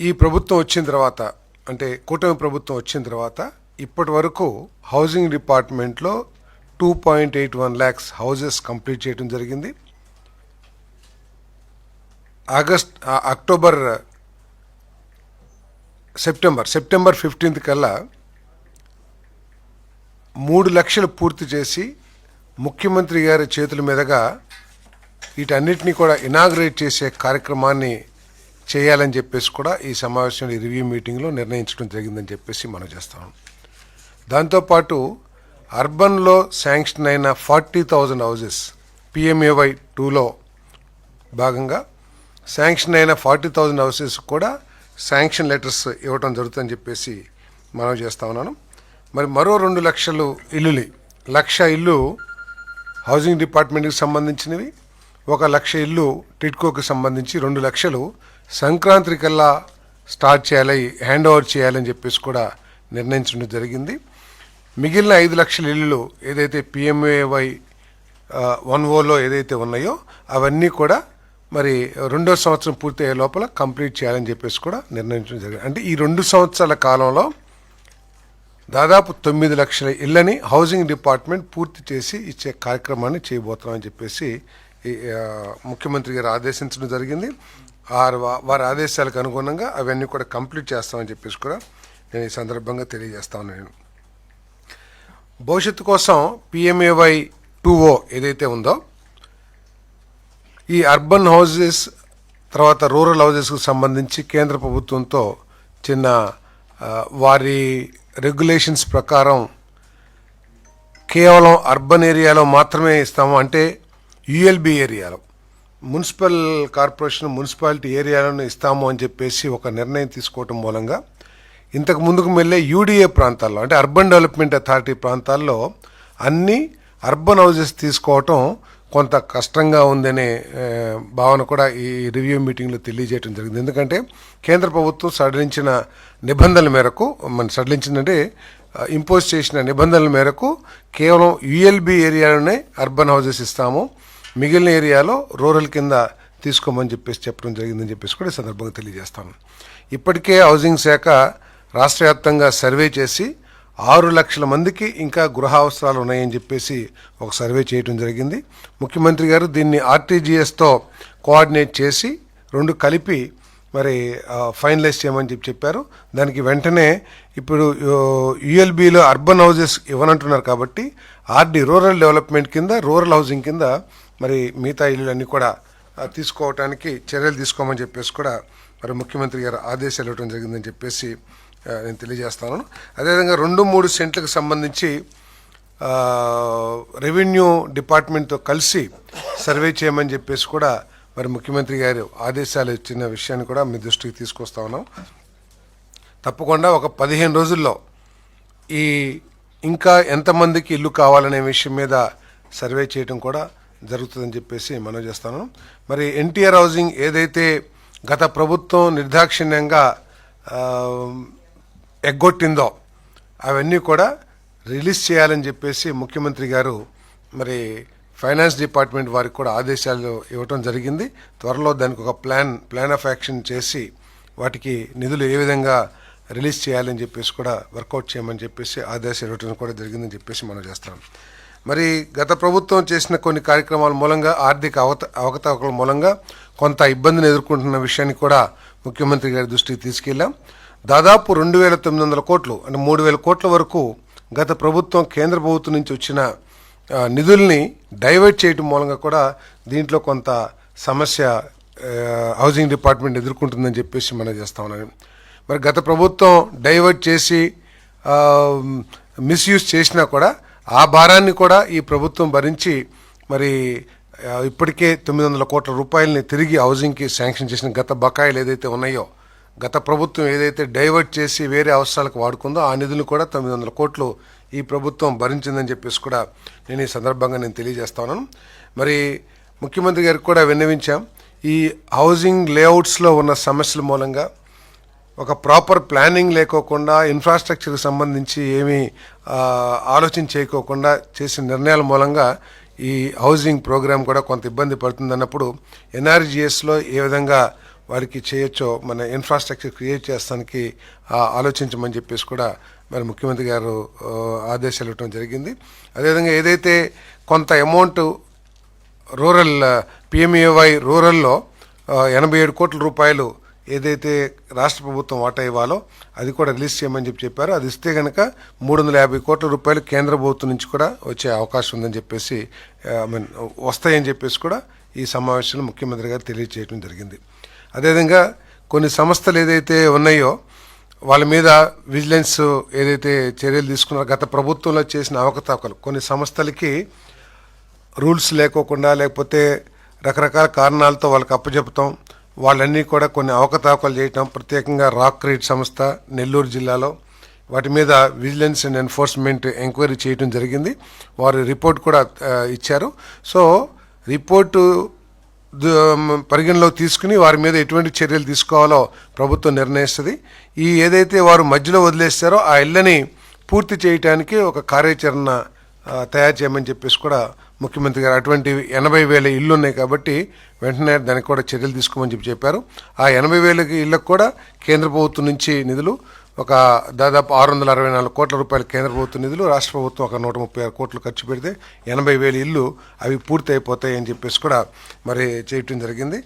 ఈ ప్రభుత్వం వచ్చిన తర్వాత అంటే కూటమి ప్రభుత్వం వచ్చిన తర్వాత ఇప్పటి వరకు హౌసింగ్ డిపార్ట్మెంట్లో two point eight one lakhs houses complete చేయడం జరిగింది. August October September September fifteenth కల్లా మూడు లక్షలు పూర్తి చేసి ముఖ్యమంత్రి గారి చేతుల మీదుగా వీటన్నిటిని కూడా ఇనాగ్రేట్ చేసే కార్యక్రమాన్ని చేయాలని చెప్పేసి కూడా ఈ సమావేశంలో రివ్యూ మీటింగ్లో నిర్ణయించడం జరిగిందని చెప్పేసి మనం చేస్తాం దాంతోపాటు అర్బన్లో శాంక్షన్ అయిన ఫార్టీ థౌజండ్ హౌజెస్ పిఎంఏవై టూలో భాగంగా శాంక్షన్ అయిన ఫార్టీ థౌజండ్ హౌసెస్ కూడా శాంక్షన్ లెటర్స్ ఇవ్వటం జరుగుతుందని చెప్పేసి మనం చేస్తా ఉన్నాను. మరి మరో రెండు లక్షలు ఇల్లులు. లక్ష ఇల్లు హౌసింగ్ డిపార్ట్మెంట్కి సంబంధించినవి ఒక లక్ష ఇల్లు టిట్కోకి సంబంధించి రెండు లక్షలు సంక్రాంతి కల్లా స్టార్ట్ చేయాలి హ్యాండ్ ఓవర్ చేయాలని చెప్పేసి కూడా నిర్ణయించడం జరిగింది. మిగిలిన ఐదు లక్షల ఇల్లులు ఏదైతే పిఎంఏవై వన్ ఓలో ఏదైతే ఉన్నాయో అవన్నీ కూడా మరి రెండో సంవత్సరం పూర్తి అయ్యే లోపల కంప్లీట్ చేయాలని చెప్పేసి కూడా నిర్ణయించడం జరిగింది. అంటే ఈ రెండు సంవత్సరాల కాలంలో దాదాపు తొమ్మిది లక్షల ఇళ్ళని హౌసింగ్ డిపార్ట్మెంట్ పూర్తి చేసి ఇచ్చే కార్యక్రమాన్ని చేయబోతున్నామని చెప్పేసి ముఖ్యమంత్రి గారు ఆదేశించడం జరిగింది. వారి వారి ఆదేశాలకు అనుగుణంగా అవన్నీ కూడా కంప్లీట్ చేస్తామని చెప్పేసి కూడా నేను ఈ సందర్భంగా తెలియజేస్తాను నేను భవిష్యత్తు కోసం పిఎంఏవై టూ ఓ ఏదైతే ఉందో ఈ అర్బన్ హౌజెస్ తర్వాత రూరల్ హౌజెస్కు సంబంధించి కేంద్ర ప్రభుత్వంతో చిన్న వారి రెగ్యులేషన్స్ ప్రకారం కేవలం అర్బన్ ఏరియాలో మాత్రమే ఇస్తాము. అంటే యుఎల్బి ఏరియాలో మున్సిపల్ కార్పొరేషన్ మున్సిపాలిటీ ఏరియాలను ఇస్తాము అని చెప్పేసి ఒక నిర్ణయం తీసుకోవటం మూలంగా ఇంతకు ముందుకు వెళ్ళే యూడిఏ ప్రాంతాల్లో అంటే అర్బన్ డెవలప్మెంట్ అథారిటీ ప్రాంతాల్లో అన్ని అర్బన్ హౌజెస్ తీసుకోవటం కొంత కష్టంగా ఉందనే భావన కూడా ఈ రివ్యూ మీటింగ్లో తెలియజేయడం జరిగింది. ఎందుకంటే కేంద్ర ప్రభుత్వం సడలించిన నిబంధనల మేరకు మన సడలించిందంటే ఇంపోజ్ చేసిన నిబంధనల మేరకు కేవలం యుఎల్బి ఏరియాలోనే అర్బన్ హౌజెస్ ఇస్తాము. మిగిలిన ఏరియాలో రూరల్ కింద తీసుకోమని చెప్పేసి చెప్పడం జరిగిందని చెప్పేసి కూడా ఈ సందర్భంగా తెలియజేస్తాను. ఇప్పటికే హౌసింగ్ శాఖ రాష్ట్ర వ్యాప్తంగా సర్వే చేసి ఆరు లక్షల మందికి ఇంకా గృహ అవసరాలు ఉన్నాయని చెప్పేసి ఒక సర్వే చేయడం జరిగింది. ముఖ్యమంత్రి గారు దీన్ని ఆర్టీజీఎస్తో కోఆర్డినేట్ చేసి రెండు కలిపి మరి ఫైనలైజ్ చేయమని చెప్పి చెప్పారు. దానికి వెంటనే ఇప్పుడు యుఎల్బిలో అర్బన్ హౌజెస్ ఇవ్వనంటున్నారు కాబట్టి ఆర్డీ రూరల్ డెవలప్మెంట్ కింద రూరల్ హౌసింగ్ కింద మరి మిగతా ఇల్లులన్నీ కూడా తీసుకోవటానికి చర్యలు తీసుకోమని చెప్పేసి కూడా మరి ముఖ్యమంత్రి గారు ఆదేశాలు ఇవ్వడం జరిగిందని చెప్పేసి నేను తెలియజేస్తాను. అదేవిధంగా రెండు మూడు సెంట్లకు సంబంధించి రెవెన్యూ డిపార్ట్మెంట్తో కలిసి సర్వే చేయమని చెప్పేసి కూడా మరి ముఖ్యమంత్రి గారు ఆదేశాలు ఇచ్చిన విషయాన్ని కూడా మీ దృష్టికి తీసుకొస్తా ఉన్నాం. తప్పకుండా ఒక పదిహేను రోజుల్లో ఈ ఇంకా ఎంతమందికి ఇల్లు కావాలనే విషయం మీద సర్వే చేయడం కూడా జరుగుతుందని చెప్పేసి మనం చేస్తాను. మరి ఎన్టీఆర్ హౌసింగ్ ఏదైతే గత ప్రభుత్వం నిర్దాక్షిణ్యంగా ఎగ్గొట్టిందో అవన్నీ కూడా రిలీజ్ చేయాలని చెప్పేసి ముఖ్యమంత్రి గారు మరి ఫైనాన్స్ డిపార్ట్మెంట్ వారికి కూడా ఆదేశాలు ఇవ్వటం జరిగింది. త్వరలో దానికి ఒక ప్లాన్ ప్లాన్ ఆఫ్ యాక్షన్ చేసి వాటికి నిధులు ఏ విధంగా రిలీజ్ చేయాలని చెప్పేసి కూడా వర్కౌట్ చేయమని చెప్పేసి ఆదేశాలు ఇవ్వటం కూడా జరిగిందని చెప్పేసి మనం చేస్తాం. మరి గత ప్రభుత్వం చేసిన కొన్ని కార్యక్రమాల మూలంగా ఆర్థిక అవత అవకతవకల మూలంగా కొంత ఇబ్బందిని ఎదుర్కొంటున్న విషయాన్ని కూడా ముఖ్యమంత్రి గారి దృష్టికి తీసుకెళ్ళాం. దాదాపు రెండు వేల తొమ్మిది వందల కోట్లు అంటే మూడు వేల కోట్ల వరకు గత ప్రభుత్వం కేంద్ర ప్రభుత్వం నుంచి వచ్చిన నిధుల్ని డైవర్ట్ చేయడం మూలంగా కూడా దీంట్లో కొంత సమస్య హౌసింగ్ డిపార్ట్మెంట్ ఎదుర్కొంటుందని చెప్పేసి మనం చేస్తా ఉన్నాను మరి గత ప్రభుత్వం డైవర్ట్ చేసి మిస్యూజ్ చేసినా కూడా ఆ భారాన్ని కూడా ఈ ప్రభుత్వం భరించి మరి ఇప్పటికే తొమ్మిది వందల కోట్ల రూపాయలని తిరిగి హౌసింగ్కి శాంక్షన్ చేసిన గత బకాయిలు ఏదైతే ఉన్నాయో గత ప్రభుత్వం ఏదైతే డైవర్ట్ చేసి వేరే అవసరాలకు వాడుకుందో ఆ నిధులు కూడా తొమ్మిది వందల కోట్లు ఈ ప్రభుత్వం భరించిందని చెప్పేసి కూడా నేను ఈ సందర్భంగా నేను తెలియజేస్తా ఉన్నాను. మరి ముఖ్యమంత్రి గారికి కూడా విన్నవించాం ఈ హౌసింగ్ లేఅవుట్స్లో ఉన్న సమస్యల మూలంగా ఒక ప్రాపర్ ప్లానింగ్ లేకోకుండా ఇన్ఫ్రాస్ట్రక్చర్కి సంబంధించి ఏమీ ఆలోచన చేయకోకుండా చేసిన నిర్ణయాల మూలంగా ఈ హౌసింగ్ ప్రోగ్రాం కూడా కొంత ఇబ్బంది పడుతుంది అన్నప్పుడు ఎన్ఆర్జిఎస్లో ఏ విధంగా వారికి చేయొచ్చో మన ఇన్ఫ్రాస్ట్రక్చర్ క్రియేట్ చేస్తానికి ఆలోచించమని చెప్పేసి కూడా మరి ముఖ్యమంత్రి గారు ఆదేశాలు ఇవ్వడం జరిగింది. అదేవిధంగా ఏదైతే కొంత అమౌంట్ రూరల్ పిఎంఏవై రూరల్లో ఎనభై ఏడు కోట్ల రూపాయలు ఏదైతే రాష్ట్ర ప్రభుత్వం వాటా ఇవ్వాలో అది కూడా రిలీజ్ చేయమని చెప్పి చెప్పారు. అది ఇస్తే కనుక మూడు వందల యాభై కోట్ల రూపాయలు కేంద్ర ప్రభుత్వం నుంచి కూడా వచ్చే అవకాశం ఉందని చెప్పేసి ఐ మీన్ వస్తాయని చెప్పేసి కూడా ఈ సమావేశంలో ముఖ్యమంత్రి గారు తెలియజేయడం జరిగింది. అదేవిధంగా కొన్ని సంస్థలు ఏదైతే ఉన్నాయో వాళ్ళ మీద విజిలెన్స్ ఏదైతే చర్యలు తీసుకున్నారో గత ప్రభుత్వంలో చేసిన అవకతవకలు కొన్ని సంస్థలకి రూల్స్ లేకోకుండా లేకపోతే రకరకాల కారణాలతో వాళ్ళకి అప్పచెపుతాం వాళ్ళన్నీ కూడా కొన్ని అవకతవకలు చేయటం ప్రత్యేకంగా రాక్ క్రీడ్ సంస్థ నెల్లూరు జిల్లాలో వాటి మీద విజిలెన్స్ అండ్ ఎన్ఫోర్స్మెంట్ ఎంక్వైరీ చేయడం జరిగింది. వారు రిపోర్ట్ కూడా ఇచ్చారు. సో రిపోర్టు పరిగణలో తీసుకుని వారి మీద ఎటువంటి చర్యలు తీసుకోవాలో ప్రభుత్వం నిర్ణయిస్తుంది. ఈ ఏదైతే వారు మధ్యలో వదిలేస్తారో ఆ ఇళ్ళని పూర్తి చేయటానికి ఒక కార్యాచరణ తయారు చేయమని చెప్పేసి కూడా ముఖ్యమంత్రి గారు అటువంటి ఎనభై వేల ఇళ్ళు ఉన్నాయి కాబట్టి వెంటనే దానికి కూడా చర్యలు తీసుకోమని చెప్పి చెప్పారు. ఆ ఎనభై వేల ఇళ్ళకు కూడా కేంద్ర ప్రభుత్వం నుంచి నిధులు ఒక దాదాపు ఆరు వందల అరవై నాలుగు కోట్ల రూపాయల కేంద్ర ప్రభుత్వ నిధులు రాష్ట్ర ప్రభుత్వం ఒక నూట ముప్పై ఆరు కోట్లు ఖర్చు పెడితే ఎనభై వేల ఇల్లు అవి పూర్తి అయిపోతాయి అని చెప్పేసి కూడా మరి చేయటం జరిగింది.